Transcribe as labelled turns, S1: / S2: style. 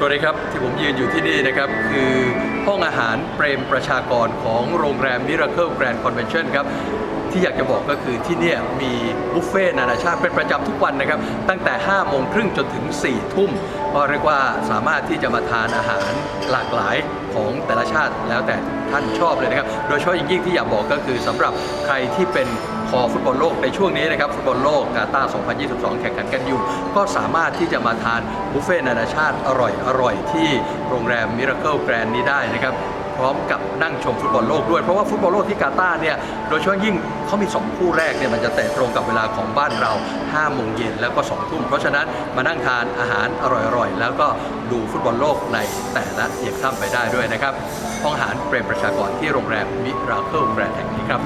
S1: สวัสดีครับ ที่ผมยืนอยู่ที่นี่นะครับ คือห้องอาหารเปรมประชากรของโรงแรมมิราเคิลแกรนด์คอนเวนชั่นครับ ที่อยากจะบอกก็คือที่เนี่ยมีบุฟเฟ่ต์นานาชาติเป็นประจำทุกวันนะครับ ตั้งแต่ 5 โมงครึ่งจนถึง 4 ทุ่มก็เรียกว่าสามารถที่จะมาทานอาหารหลากหลายของแต่ละชาติแล้วแต่ท่านชอบเลยนะครับ โดยเฉพาะอย่างยิ่งที่อยากบอกก็คือสำหรับใครที่เป็นคอฟุตบอลโลกในช่วงนี้นะครับฟุตบอลโลกกาตาร์2022 แข่งขันกันอยู่ ก็สามารถที่จะมาทานบุฟเฟ่ต์นานาชาติอร่อยอร่อยที่โรงแรม Miracle Grand นี้ได้นะครับ พร้อมกับนั่งชมฟุตบอลโลกด้วย เพราะว่าฟุตบอลโลกที่กาตาร์เนี่ยโดยเฉพาะยิ่งเขามี 2 คู่แรกเนี่ยมันจะเตะตรงกับเวลาของบ้านเรา5โมงเย็นแล้วก็2ทุ่มเพราะฉะนั้นมานั่งทานอาหารอร่อยๆ แล้วก็ดูฟุตบอลโลกในแต่ละเอียดข้ามไปได้ด้วยนะครับห้องอาหารเปรมประชากรที่โรงแรมมิราเคิลแกรนด์แห่งนี้ครับ